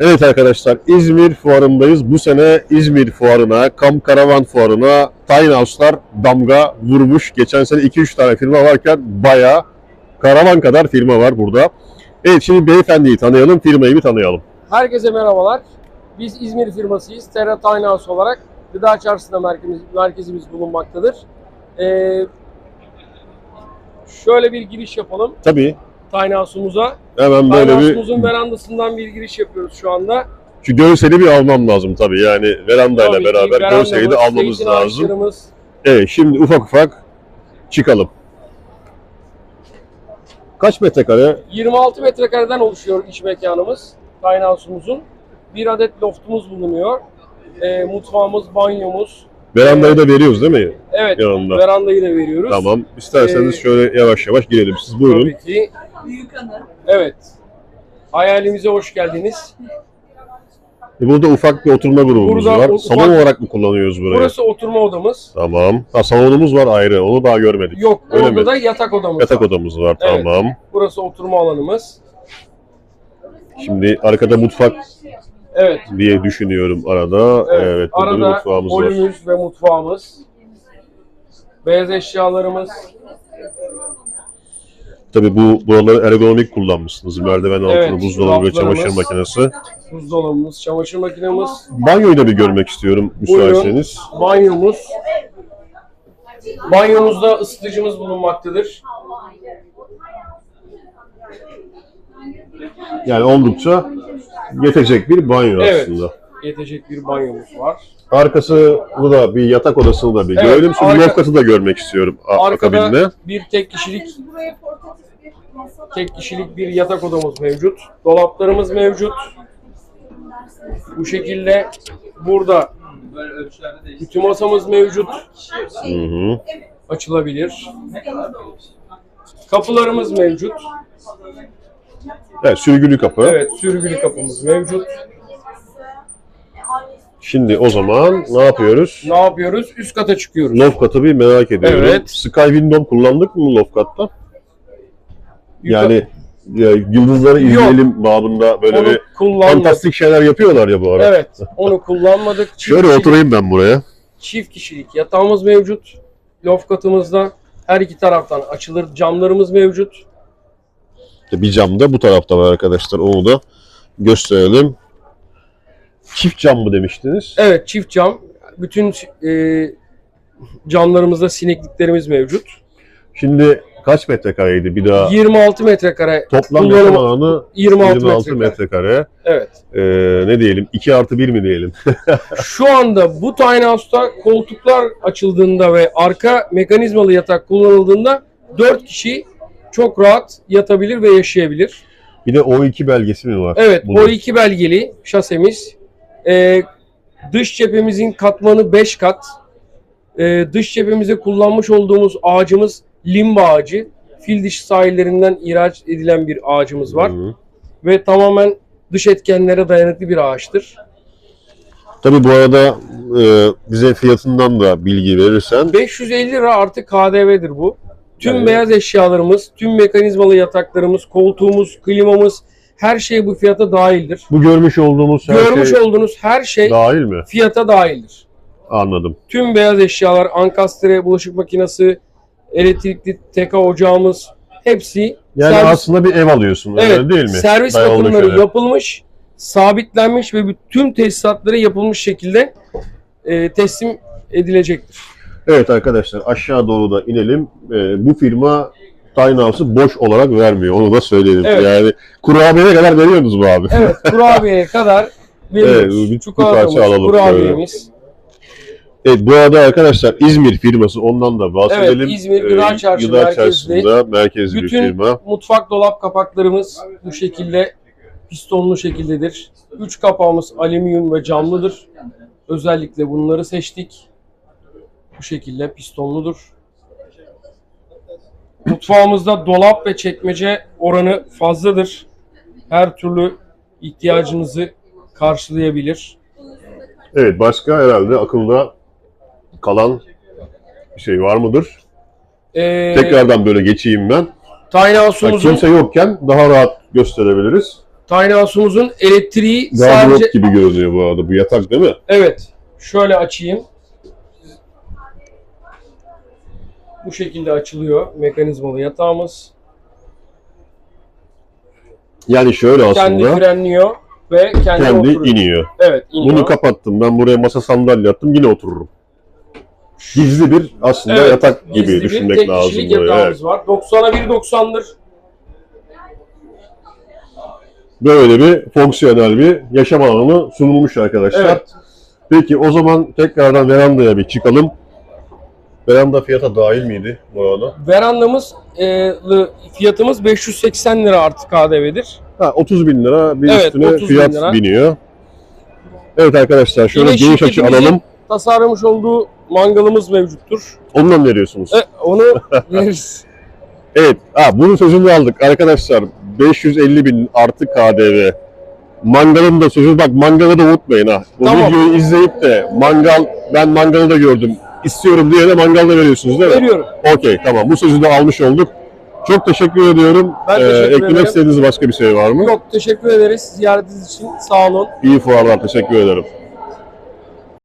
Evet arkadaşlar İzmir fuarındayız. Bu sene İzmir fuarına, Kam Karavan fuarına Tiny House'lar damga vurmuş. Geçen sene 2-3 tane firma varken bayağı karavan kadar firma var burada. Evet şimdi beyefendiyi tanıyalım, firmayı bir tanıyalım. Herkese merhabalar. Biz İzmir firmasıyız. Terra Tiny House olarak gıda çarşısında merkezimiz, merkezimiz bulunmaktadır. Ee, şöyle bir giriş yapalım Tabii Tiny House'umuza. hemen Tiny böyle bir House'umuzun verandasından bir giriş yapıyoruz şu anda. şu görseli bir almam lazım tabii yani verandayla Tabii beraber verandamız, görseli de almamız lazım. ağaçlarımız. Evet şimdi ufak ufak çıkalım. Kaç metrekare? 26 metrekareden oluşuyor iç mekanımız. Tiny House'umuzun. Bir adet loftumuz bulunuyor. Ee, mutfağımız, banyomuz. Verandayı da veriyoruz değil mi? Evet, Yanında. verandayı da veriyoruz. Tamam. İsterseniz Ee, şöyle yavaş yavaş girelim. Siz buyurun. Tabii ki. Evet. Hayalimize hoş geldiniz. E, Burada ufak bir oturma grubumuz Burada var. u- Salon ufak- olarak mı kullanıyoruz burayı? Burası oturma odamız. Tamam. Ha, salonumuz var ayrı. Onu daha görmedik. Yok, Öyle orada mi? da yatak odamız Yatak var. odamız var. Evet. Tamam. Burası oturma alanımız. Şimdi arkada mutfak Evet. diye düşünüyorum arada. Evet. Evet. burada bir Arada mutfağımız var. holümüz ve mutfağımız. Beyaz eşyalarımız. Tabii bu buraları ergonomik kullanmışsınız. Merdiven altında Evet, buzdolabı ve çamaşır makinesi. Buzdolabımız, çamaşır makinemiz, Banyoyu da bir görmek istiyorum müsaitseniz. banyomuz. Banyomuzda ısıtıcımız bulunmaktadır. Yani oldukça yetecek bir banyo Evet. aslında. Yetecek bir banyomuz var. Arkası da bir yatak odasını da bir Evet, görelim. Şimdi arka- da görmek istiyorum akabinde. Arkada bir tek kişilik tek kişilik bir yatak odamız mevcut. Dolaplarımız mevcut. Bu şekilde burada ütü masamız mevcut. Hı hı. Açılabilir. Kapılarımız mevcut. Evet, sürgülü kapı. Evet, sürgülü kapımız mevcut. Şimdi o zaman ne yapıyoruz? Ne yapıyoruz? Üst kata çıkıyoruz. Loft katı bir merak ediyorum. Evet. Sky Window kullandık mı loft katta? Yuka- Yani ya, yıldızları Yok. izleyelim babında böyle onu bir kullanmadık. fantastik şeyler yapıyorlar ya bu ara. Evet, onu kullanmadık. Çift Şöyle kişilik- oturayım ben buraya. çift kişilik yatağımız mevcut. Loft katımızda her iki taraftan açılır camlarımız mevcut. Bir cam da bu tarafta var arkadaşlar. Onu da gösterelim. Çift cam mı demiştiniz? Evet çift cam. Bütün e, camlarımızda sinekliklerimiz mevcut. Şimdi kaç metrekareydi bir daha? 26 metrekare Toplam kullanım- alanı 26, 26 metrekare. metrekare. Evet. Ee, ne diyelim? 2 artı 1 mi diyelim? Şu anda bu tiny house'ta koltuklar açıldığında ve arka mekanizmalı yatak kullanıldığında 4 kişi çok rahat yatabilir ve yaşayabilir. Bir de O2 belgesi mi var? Evet, Bunun? o iki belgeli şasemiz. Ee, dış cephemizin katmanı 5 kat. Ee, dış cephemizde kullanmış olduğumuz ağacımız limba ağacı. Fil dişi sahillerinden ihraç edilen bir ağacımız var. Hı. Ve tamamen dış etkenlere dayanıklı bir ağaçtır. Tabii bu arada e, bize fiyatından da bilgi verirsen 550 lira artı KDV'dir bu. Tüm Yani- beyaz eşyalarımız, tüm mekanizmalı yataklarımız, koltuğumuz, klimamız her şey bu fiyata dahildir. bu görmüş olduğumuz her Görmüş şey olduğunuz her şey dahil mi? fiyata dahildir. Anladım. Tüm beyaz eşyalar, ankastre, bulaşık makinesi, elektrikli teka ocağımız hepsi Yani servis, aslında bir ev alıyorsun evet, öyle değil mi? servis Dayalı bakımları şöyle. yapılmış, sabitlenmiş ve tüm tesisatları yapılmış şekilde e, teslim edilecektir. Evet arkadaşlar aşağı doğru da inelim. E, bu firma House'ı boş olarak vermiyor. Onu da söyleyelim. Evet. Yani kurabiyeye kadar veriyorsunuz mu abi? Evet, kurabiyeye kadar veriyoruz. Evet, bir- bir parça alalım kurabiyemiz. Evet bu arada arkadaşlar İzmir firması ondan da bahsedelim. Evet, İzmir Gıda Ee, Çarşı Gıda merkezli. Çarşısı'nda merkezli bir Bütün firma. mutfak dolap kapaklarımız bu şekilde pistonlu şekildedir. Üç kapağımız alüminyum ve camlıdır. Özellikle bunları seçtik. Bu şekilde pistonludur. Mutfağımızda dolap ve çekmece oranı fazladır. Her türlü ihtiyacınızı karşılayabilir. Evet başka herhalde akılda kalan bir şey var mıdır? Ee, Tekrardan böyle geçeyim ben. Tiny House'umuzun kimse yokken daha rahat gösterebiliriz. Tiny House'umuzun elektriği Gardırop sadece... gibi görünüyor bu arada. Bu yatak değil mi? Evet. Şöyle açayım. Bu şekilde açılıyor mekanizmalı yatağımız. Yani şöyle Kendi aslında frenliyor ve kendi, kendi iniyor. Evet iniyor. Bunu kapattım. Ben buraya masa sandalye attım. Yine otururum. Gizli bir aslında Evet, yatak gibi gizli bir düşünmek tek lazım. kişilik burayı. Evet. var. 90'a 1.90'dır. Böyle bir fonksiyonel bir yaşam alanı sunulmuş arkadaşlar. Evet. Peki o zaman tekrardan verandaya bir çıkalım. Veranda fiyata dahil miydi bu arada? Verandamız e, fiyatımız 580 lira artı KDV'dir. Ha 30 bin lira bir Evet, üstüne 30 bin fiyat lira. biniyor. Evet arkadaşlar şöyle Yine geniş açı şirketimizin- alalım. Tasarlamış olduğu mangalımız mevcuttur. Onunla mı veriyorsunuz? E, onu veririz. Evet, ha, bunun sözünü aldık arkadaşlar. 550 bin artı KDV. Mangalın da sözü, bak mangalı da unutmayın ha. Bu Tamam. videoyu izleyip de mangal, ben mangalı da gördüm, istiyorum diye de mangal da veriyorsunuz değil mi? Veriyorum. Okey, tamam. Bu sözü de almış olduk. Çok teşekkür ediyorum. Ben teşekkür eklemek ederim. istediğiniz başka bir şey var mı? Yok teşekkür ederiz ziyaretiniz için. Sağ olun. İyi fuarlar, teşekkür ederim.